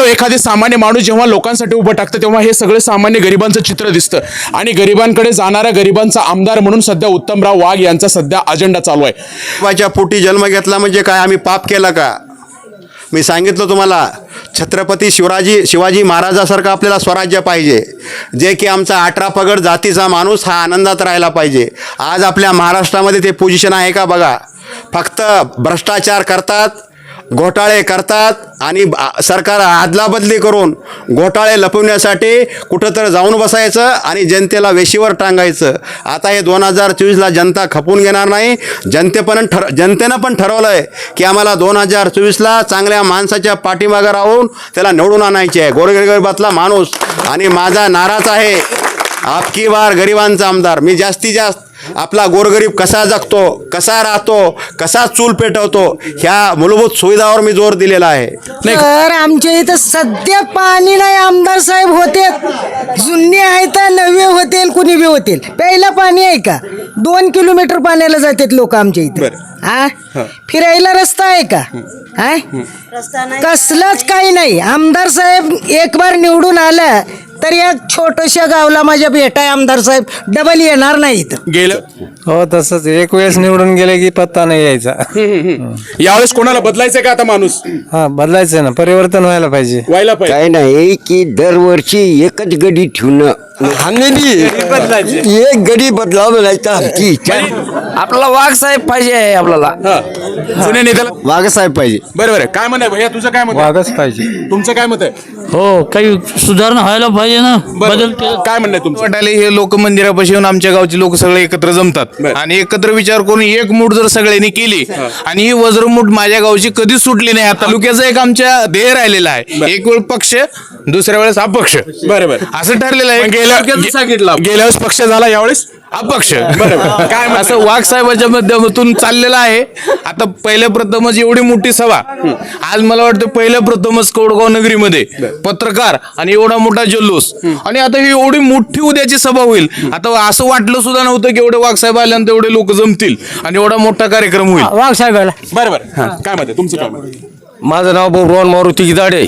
मित्रांनो एखादे सामान्य माणूस जेव्हा लोकांसाठी उभं टाकतं तेव्हा हे सगळे सामान्य गरिबांचं चित्र दिसतं. आणि गरिबांकडे जाणाऱ्या गरिबांचा आमदार म्हणून सध्या उत्तमराव वाघ यांचा सध्या अजेंडा चालू आहे. देवाच्या पोटी जन्म घेतला म्हणजे काय? आम्ही पाप केला का? मी सांगितलं तुम्हाला छत्रपती शिवराजी शिवाजी महाराजासारखं आपल्याला स्वराज्य पाहिजे. जे की आमचा अठरा पगड जातीचा माणूस हा आनंदात राहायला पाहिजे. आज आपल्या महाराष्ट्रामध्ये ते पोझिशन आहे का बघा? फक्त भ्रष्टाचार करतात घोटाळे करतात आणि सरकार अदलाबदली करून घोटाळे लपवण्यासाठी कुठं तर जाऊन बसायचं आणि जनतेला वेशीवर टांगायचं. आता हे दोन हजार चोवीसला जनता खपून घेणार नाही. जनते पण ठर जनतेनं पण ठरवलं आहे की आम्हाला दोन हजार चोवीसला चांगल्या माणसाच्या पाठीमागं राहून त्याला निवडून आणायचे आहे. गोरगरिबातला माणूस आणि माझा नाराज आहे. आपकी बार गरिबांचा आमदार. मी जास्तीत जास्त आपला गोरगरीब कसा जगतो कसा राहतो कसा चूल पेटवतो ह्या मूलभूत सुविधावर मी जोर दिलेला आहे. तर आमच्या इथं सध्या पाणी नाही आमदार साहेब होते जुने आहेत तर नवे होतील कुणी बी होतील. प्यायला पाणी आहे का? दोन किलोमीटर पाण्याला जातात लोक आमच्या इथे. हा. फिरायला रस्ता आहे का? हा कसलंच काही नाही. आमदार साहेब एक बार निवडून आलं तर या छोट्याशा गावला माझ्या भेटाय आमदार साहेब डबल येणार नाही इथं. गेलं? हो तसंच. एक वेळेस निवडून गेले की पत्ता नाही यायचा. यावेळेस कोणाला बदलायचंय का आता माणूस? हा बदलायचं ना. परिवर्तन व्हायला पाहिजे. व्हायला पाहिजे. काय नाही की दरवर्षी एकच गडी ठेवणं. अंगणी एक गडी बदलावं म्हणायचं आमची इच्छा. आपल्याला वाघ साहेब पाहिजे आहे आपल्याला. हा. जुन्या नेत्याला वाघसाहेब पाहिजे. बरं बरं. काय म्हणत आहे? भैया तुझं काय मत आहे? वागच पाहिजे. तुमचं काय मत आहे? हो काही सुधारणा व्हायला पाहिजे. ना? बदल केला काय म्हणणं आहे तुमचं? वाटाले हे लोक मंदिरापाशी येऊन आमच्या गावचे लोक सगळे एकत्र जमतात. बर. आणि एकत्र विचार करून एक मूठ जर सगळ्यांनी केली आणि ही वज्रमूठ माझ्या गावची कधीच सुटली नाही. आता तालुक्याचा एक आमच्या ध्येय राहिलेला आहे. एक वेळ पक्ष दुसऱ्या वेळेस अपक्ष. बरं बरं. असं ठरलेलं आहे. गेल्या तालुक्याचं सांगितलं गेल्या वेळेस पक्ष झाला यावेळेस? अपक्ष. बरोबर. काय? असं वाघ साहेबाच्या माध्यमातून चाललेलं आहे. आता पहिल्या प्रथमच एवढी मोठी सभा. आज मला वाटतं पहिल्या प्रथमच कौडगाव नगरीमध्ये पत्रकार आणि एवढा मोठा जल्लोष आणि आता ही एवढी मोठी उद्याची सभा होईल. आता असं वाटलं सुद्धा नव्हतं की एवढे वाघ साहेब आल्यानंतर एवढे लोक जमतील आणि एवढा मोठा कार्यक्रम होईल. वाघ साहेबाला बरं बरं. काय आहे तुमचं काय आहे? माझं नाव बबुरान मारुती गिदाडे.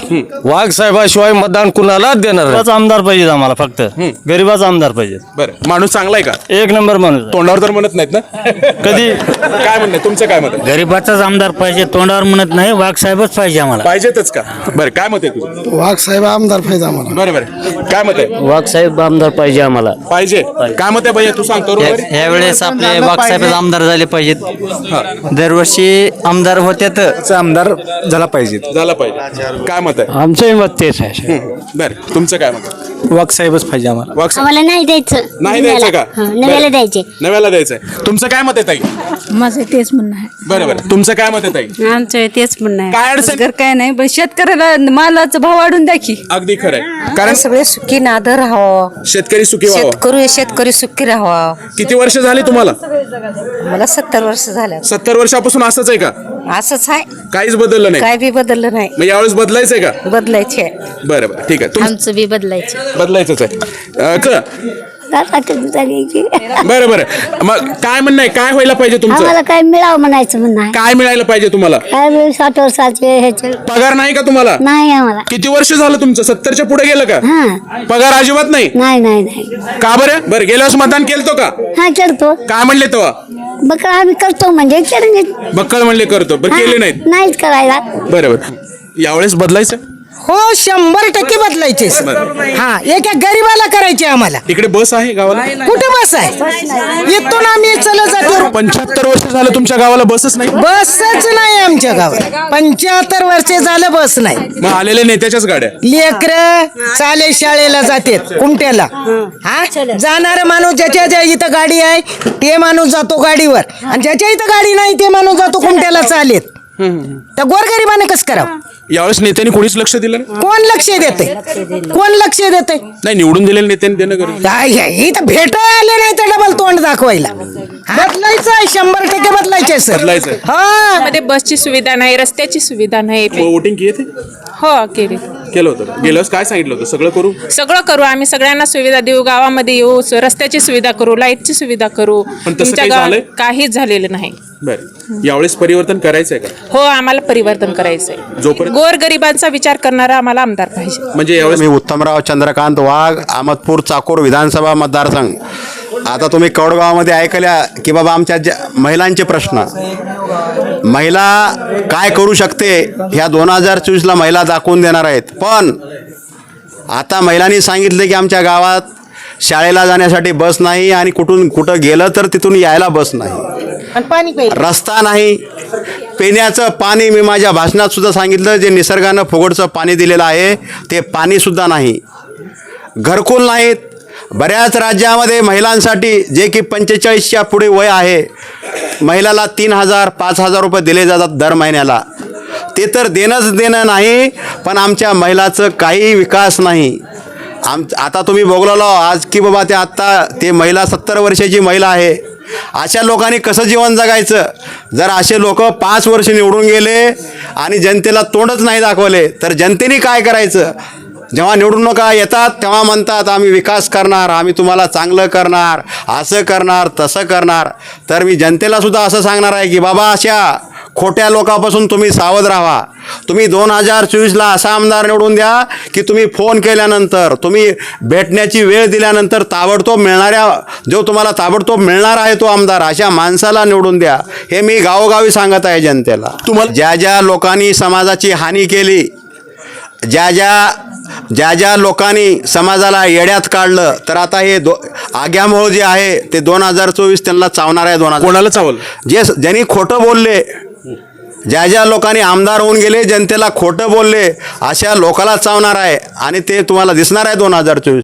वाघ साहेबाशिवाय मतदान कुणालाच देणार नाही. गरीबाचा आमदार पाहिजे आम्हाला फक्त. गरीबाचा आमदार पाहिजे बरं. माणूस चांगला आहे का? एक नंबर माणूस आहे. तोंडावर तर म्हणत नाहीत ना? कधी? काय म्हणणं आहे? तुमचं काय मत आहे? गरीबाचाच आमदार पाहिजे तोंडावर म्हणत नाही वाघ साहेबच पाहिजे आम्हाला. पाहिजेतच का? बरं काय मत आहे तुझं? वाघ साहेब आमदार पाहिजे आम्हाला. बरं बरं. काय मत आहे? वाघ साहेब आमदार पाहिजे आम्हाला. पाहिजे. काय मत आहे भैया? तू सांग तरुण यावेळेस आपले वाघ साहेब आमदार झाले पाहिजेत. दरवर्षी आमदार होते तर आमदार झाला पाहिजे. झाला पाहिजे. काय मत आहे? आमचंही मत तेच आहे. बरं. तुमचं काय मत आहे? वाघ साहेबच पाहिजे आम्हाला. वाघ साहेब, आम्हाला नाही द्यायचं. नाही द्यायचं का? हा, नव्याला बरं. द्यायचे. नव्याला द्यायचंय. तुमचं काय मत आहे ताई? माझं तेच म्हणणं आहे. बरं बरं. तुमचं काय मत आहे ताई? आमचं तेच म्हणणं आहे. काय अडचण? घर काय नाही पण शेतकऱ्याला मालाचा भाव वाढून द्या की. अगदी खरंय कारण सगळे सुखी नादर राहावं. शेतकरी सुखी व्हावं. शेतकरी शेतकरी सुखी राहावा. किती वर्ष झाली तुम्हाला? मला सत्तर वर्ष झालं सत्तर वर्षापासून असंच आहे का? असंच आहे. काहीच बदललं नाही? काय बी बदललं नाही. मग यावेळेस बदलायचंय का? बदलायचे. बरं बरं ठीक आहे. तुम आमचं बी बदलायचं. बदलायचंच आहे. अं, क बरं बरं. मग काय म्हणणं आहे? काय व्हायला पाहिजे तुमचं? आम्हाला काय मिळावं म्हणायचं म्हणणं आहे. काय मिळायला पाहिजे तुम्हाला? काय मिळू साठ वर्षाचे ह्याचे? पगार नाही का तुम्हाला? नाही आम्हाला. किती वर्ष झालं तुमचं? सत्तरच्या पुढे गेलं का? हा. पगार अजिबात नाही? नाही नाही नाही. का बरं? बरं गेल्या वर्षी मतदान केलं का? हा करतो काय म्हणले तेव्हा? मग आम्ही करतो म्हणजे बक्कळ म्हणले करतो. बरं केले नाहीत? नाहीच करायला. बरं बरं. यावेळेस बदलायचं? हो शंभर टक्के बदलायचे हा एका गरीबाला करायचे आम्हाला. इकडे बस आहे गावाला? कुठे बस आहे? इथून आम्ही चला जातो. पंच्याहत्तर वर्ष झालं तुमच्या गावाला बसच नाही? बसच नाही आमच्या गावात पंच्याहत्तर वर्षे झालं बस नाही. मग आलेल्या नेत्याच्याच गाड्या? लेकर चाले शाळेला जातात कुमट्याला हा? जाणारा माणूस ज्याच्या ज्या इथं गाडी आहे ते माणूस जातो गाडीवर. आणि ज्याच्या इथं गाडी नाही ते माणूस जातो कुमट्याला चालेत. त्या गोरगरिबाने कसं करावं? यावेळेस नेत्यांनी कोणीच लक्ष दिलं नाही? कोण लक्ष देते कोण लक्ष देते नाही निवडून दिलेल्या नेत्यांनी देणं भेटायला आले नाही तर डबल तोंड दाखवायला. बदलायचं आहे शंभर टक्के बदलायचे सर. बदलायचंय. हा. मध्ये बसची सुविधा नाही रस्त्याची सुविधा नाही. वोटिंग किए थे हो केली. केलं होतं. गेल्या वेळेस काय सांगितलं होतं? सगळं करू? सगळं करू. आम्ही सगळ्यांना सुविधा देऊ. गावामध्ये येऊ स- रस्त्याची सुविधा करू लाईटची सुविधा करू. पण तसं काही गावात झालंय? काहीच झालेलं नाही. बरं. यावेळेस परिवर्तन करायचंय का? हो आम्हाला परिवर्तन करायचंय. जोपर्यंत गोर गरिबांचा विचार करणारा आम्हाला आमदार पाहिजे. म्हणजे यावेळेस मी उत्तमराव चंद्रकांत वाघ अहमदपूर चाकूर विधानसभा मतदारसंघ. आता तुम्ही कौडगावामध्ये ऐकल्या की बाबा आमच्या ज्या महिलांचे प्रश्न. महिला काय करू शकते? ह्या दोन हजार चोवीसला महिला दाखवून देणार आहेत. पण आता महिलांनी सांगितले की आमच्या गावात शाळेला जाण्यासाठी बस नाही आणि कुठून कुठं गेलं तर तिथून यायला बस नाही. पाणी रस्ता नाही. पिण्याचं पाणी मी माझ्या भाषणात सुद्धा सांगितलं जे निसर्गानं फुगडचं पाणी दिलेलं आहे ते पाणीसुद्धा नाही. घरकुल नाहीत. बऱ्याच राज्यामध्ये महिलांसाठी जे की पंचेचाळीसच्या पुढे वय आहे महिलाला तीन हजार पाच हजार रुपये दिले जातात दर महिन्याला. ते तर देणंच देणं नाही पण आमच्या महिलाचं काही विकास नाही. आम आता तुम्ही बघलेलो आज की बाबा ते आत्ता ते महिला सत्तर वर्षाची महिला आहे. अशा लोकांनी कसं जीवन जगायचं? जर असे लोक पाच वर्ष निवडून गेले आणि जनतेला तोंडच नाही दाखवले तर जनतेने काय करायचं? जेव्हा निवडणुका येतात तेव्हा म्हणतात आम्ही विकास करणार आम्ही तुम्हाला चांगलं करणार असं करणार तसं करणार. तर मी जनतेला सुद्धा असं सांगणार आहे की बाबा अशा खोट्या लोकांपासून तुम्ही सावध राहा. तुम्ही दोन हजार चोवीसला असा आमदार निवडून द्या की तुम्ही फोन केल्यानंतर तुम्ही भेटण्याची वेळ दिल्यानंतर ताबडतोब मिळणाऱ्या जो तुम्हाला ताबडतोब मिळणार आहे तो आमदार अशा माणसाला निवडून द्या. हे मी गावोगावी सांगत आहे जनतेला. तुम्हाला ज्या ज्या लोकांनी समाजाची हानी केली ज्या ज्या ज्या ज्या लोकांनी समाजाला येड्यात काढलं तर आता हे दो आग्यामोह जे आहे ते दोन हजार चोवीस त्यांना चावणार आहे दोन हजार कोणाला चावल? जे ज्यांनी खोटं बोलले ज्या ज्या लोकांनी आमदार होऊन गेले जनतेला खोटं बोलले अशा लोकाला चावणार आहे आणि ते तुम्हाला दिसणार आहे दोन हजार चोवीस.